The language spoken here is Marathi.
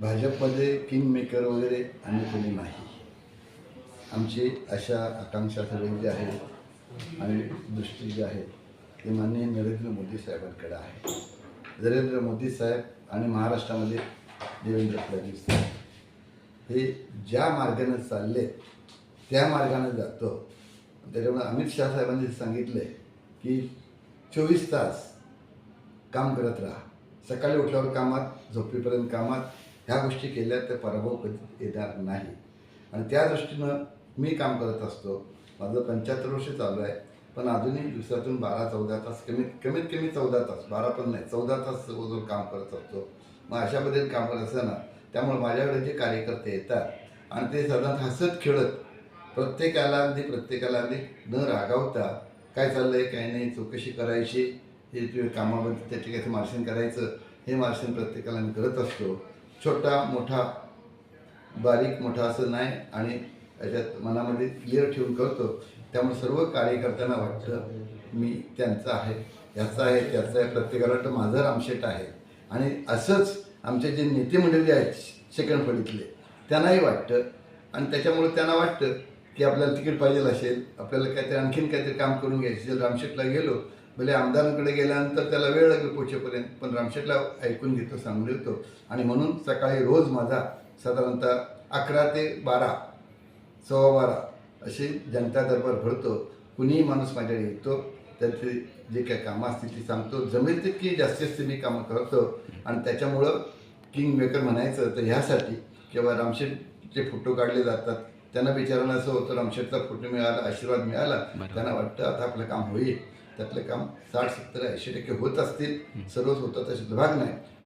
भाजपमध्ये किंग मेकर वगैरे आम्ही कोणी नाही. आमची अशा आकांक्षा सगळी जी आहे आणि दृष्टी जी आहे ती माननीय नरेंद्र मोदी साहेबांकडे आहे. नरेंद्र मोदी साहेब आणि महाराष्ट्रामध्ये देवेंद्र फडणवीस साहेब. हे ज्या मार्गाने चालले त्या मार्गाने जातो. त्याच्यामुळे अमित शहा साहेबांनी सांगितलं की चोवीस तास काम करत राहा. सकाळी उठल्यावर कामात झोपेपर्यंत कामात ह्या गोष्टी केल्या तर पराभव कधी येणार नाही. आणि त्या दृष्टीनं मी काम करत असतो. माझं पंच्याहत्तर वर्ष चालू आहे. पण अजूनही दिवसातून बारा चौदा तास कमीत कमीत कमी चौदा तास बारा पण नाही चौदा तास जवळजवळ काम करत असतो. मग अशा पद्धतीने काम करत असताना त्यामुळे माझ्याकडे जे कार्यकर्ते येतात आणि ते साधारण हसत खेळत प्रत्येकाला अगदी प्रत्येकाला अगदी न रागावता काय चाललं आहे काय नाही चौकशी करायची हे कामाबद्दल त्या ठिकाणी मार्शन करायचं हे मार्शन प्रत्येकाला मी करत असतो. छोटा मोठा बारीक मोठा असं नाही आणि याच्यात मनामध्ये क्लिअर ठेवून करतो. त्यामुळे सर्व कार्यकर्त्यांना वाटतं मी त्यांचा आहे याचा आहे त्याचा आहे प्रत्येकाला वाटतं माझं रामशेट आहे. आणि असंच आमचे जे नेते मंडळी आहेत सेकंड फळीतले त्यांनाही वाटतं. आणि त्याच्यामुळे त्यांना वाटतं की आपल्याला तिकीट पाहिजे असेल आपल्याला काहीतरी आणखीन काहीतरी काम करून घ्यायचं असेल रामशेटला गेलो भले आमदारांकडे गेल्यानंतर त्याला वेळ लागेल पोचेपर्यंत पण रामशेटला ऐकून घेतो सांगून येतो आणि म्हणून सकाळी रोज माझा साधारणतः अकरा ते बारा सव्वा बारा अशी जनता दरबार भरतो. कुणीही माणूस माझ्याकडे येतो त्याचे जे काही कामं असतील ती सांगतो. जमेल तितकी जास्तीत जास्त मी कामं करतो. आणि त्याच्यामुळं किंग मेकर म्हणायचं तर ह्यासाठी किंवा रामशेठचे फोटो काढले जातात त्यांना विचारणं असं होतं रामशेठचा फोटो मिळाला आशीर्वाद मिळाला त्यांना वाटतं आता आपलं काम होईल. त्यातलं काम साठ सत्तर ऐंशी टक्के होत असतील सर्वच होतात असे भाग नाही.